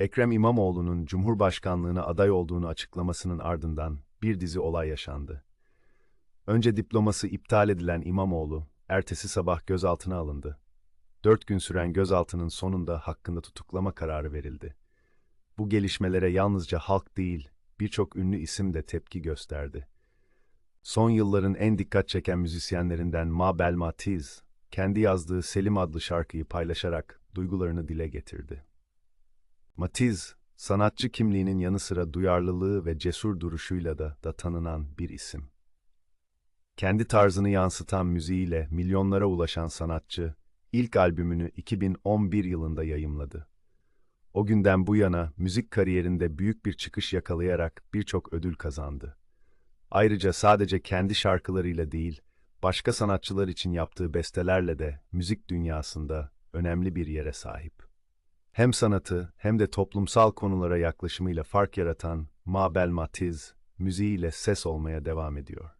Ekrem İmamoğlu'nun Cumhurbaşkanlığına aday olduğunu açıklamasının ardından bir dizi olay yaşandı. Önce diploması iptal edilen İmamoğlu, ertesi sabah gözaltına alındı. Dört gün süren gözaltının sonunda hakkında tutuklama kararı verildi. Bu gelişmelere yalnızca halk değil, birçok ünlü isim de tepki gösterdi. Son yılların en dikkat çeken müzisyenlerinden Mabel Matiz, kendi yazdığı Selim adlı şarkıyı paylaşarak duygularını dile getirdi. Matiz, sanatçı kimliğinin yanı sıra duyarlılığı ve cesur duruşuyla da, da tanınan bir isim. Kendi tarzını yansıtan müziğiyle milyonlara ulaşan sanatçı, ilk albümünü 2011 yılında yayımladı. O günden bu yana müzik kariyerinde büyük bir çıkış yakalayarak birçok ödül kazandı. Ayrıca sadece kendi şarkılarıyla değil, başka sanatçılar için yaptığı bestelerle de müzik dünyasında önemli bir yere sahip. Hem sanatı hem de toplumsal konulara yaklaşımıyla fark yaratan Mabel Matiz, müziğiyle ses olmaya devam ediyor.